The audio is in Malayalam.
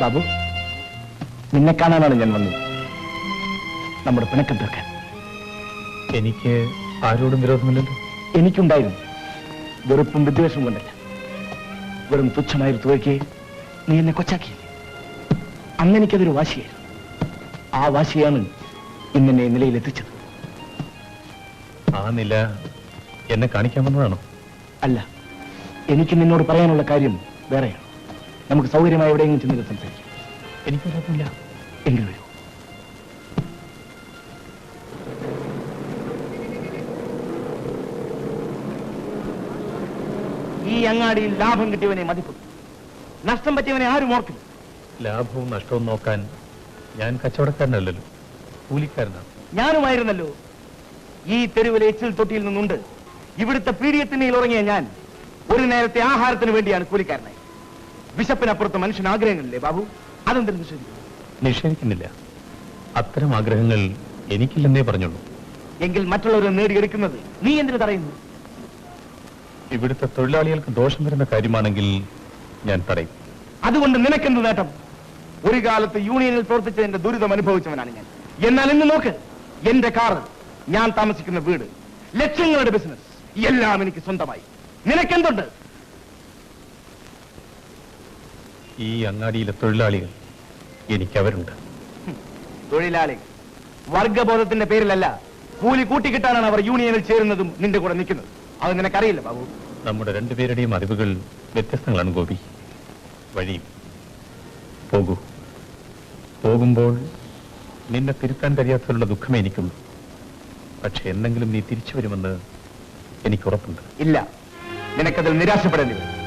ബാബു നിന്നെ കാണാനാണ് ഞാൻ വന്നത്. നമ്മുടെ പിണക്കം തീർക്കാൻ. എനിക്ക് ആരോടും വിരോധമില്ലല്ലോ. എനിക്കുണ്ടായിരുന്നു. വെറുപ്പും വിദ്വേഷവും കൊണ്ടല്ല. വെറും തുച്ഛമായൊരു തുകയ്ക്ക് നീ എന്നെ കൊച്ചാക്കി അന്ന് എനിക്കതൊരു വാശിയായിരുന്നു. ആ വാശിയാണ് ഇന്നെന്നെ നിലയിലെത്തിച്ചത് ആ നില എന്നെ കാണിക്കാൻ വന്നതാണോ? അല്ല എനിക്ക് നിന്നോട് പറയാനുള്ള കാര്യം വേറെയാണ്. നമുക്ക് സൗകര്യമായി എവിടെയെങ്കിലും ചെന്നിട്ട് സംസാരിക്കാം. എനിക്ക് കുഴപ്പമില്ല. എങ്കിൽ വരൂ ഈ അങ്ങാടിയിൽ ലാഭം കിട്ടിയവനെ മതിപ്പും. നഷ്ടം പറ്റിയവനെ ആരും ഓർക്കില്ല. ലാഭവും നഷ്ടവും നോക്കാൻ ഞാൻ കച്ചവടക്കാരനല്ലല്ലോ. കൂലിക്കാരനാണ് ഞാനുമായിരുന്നല്ലോ. ഈ തെരുവിലെ എച്ചിൽ തൊട്ടിയിൽ നിന്നുണ്ട്. ഇവിടുത്തെ പീഡിയത്തിനയിൽ ഉറങ്ങിയ ഞാൻ ഒരു നേരത്തെ ആഹാരത്തിന് വേണ്ടിയാണ് കൂലിക്കാരനായി. വിശപ്പിനപ്പുറത്ത് മനുഷ്യൻ ആഗ്രഹങ്ങളില്ലേ ബാബു? അതെന്തെങ്കിലും നിഷേധിക്കും നിഷേധിക്കുന്നില്ല. അത്തരം ആഗ്രഹങ്ങൾ എനിക്കില്ലെന്നേ പറഞ്ഞുള്ളൂ. എങ്കിൽ മറ്റുള്ളവരെ നേടിയെടുക്കുന്നത് നീ എന്തിനു തടയുന്നു? ഇവിടുത്തെ തൊഴിലാളികൾക്ക് ദോഷം വരുന്ന കാര്യമാണെങ്കിൽ ഞാൻ തടയും. അതുകൊണ്ട് നിനക്കെന്ത് നേട്ടം? ഒരു കാലത്ത് യൂണിയനിൽ പ്രവർത്തിച്ചതിന്റെ ദുരിതം അനുഭവിച്ചവനാണ് ഞാൻ. എന്നാൽ ഇന്ന് നോക്ക് എന്റെ കാർ ഞാൻ താമസിക്കുന്ന വീട് ലക്ഷങ്ങളുടെ ബിസിനസ് എല്ലാം എനിക്ക് സ്വന്തമായി. നിനക്കെന്തുണ്ട്? ഈ അങ്ങാടിയിലെ തൊഴിലാളികൾ എനിക്കവരുണ്ട്. തൊഴിലാളി വർഗബോധത്തിന്റെ പേരിലല്ല കൂലി കൂട്ടിക്കിട്ടാനാണ് അവർ യൂണിയനിൽ ചേരുന്നതും നിന്റെ കൂടെ നിൽക്കുന്നത്. അത് നിനക്കറിയില്ല ബാബു. നമ്മുടെ രണ്ടുപേരുടെയും അറിവുകൾ വ്യത്യസ്തങ്ങളാണ് ഗോപി. വഴിയും. പോകൂ. പോകുമ്പോൾ നിന്നെ തിരുത്താൻ കഴിയാത്തവരുടെ ദുഃഖമേ എനിക്കുള്ളൂ. പക്ഷെ എന്തെങ്കിലും നീ തിരിച്ചു വരുമെന്ന് എനിക്ക് ഉറപ്പുണ്ട് ഇല്ല. നിനക്കതിൽ നിരാശപ്പെടേണ്ടി വരും.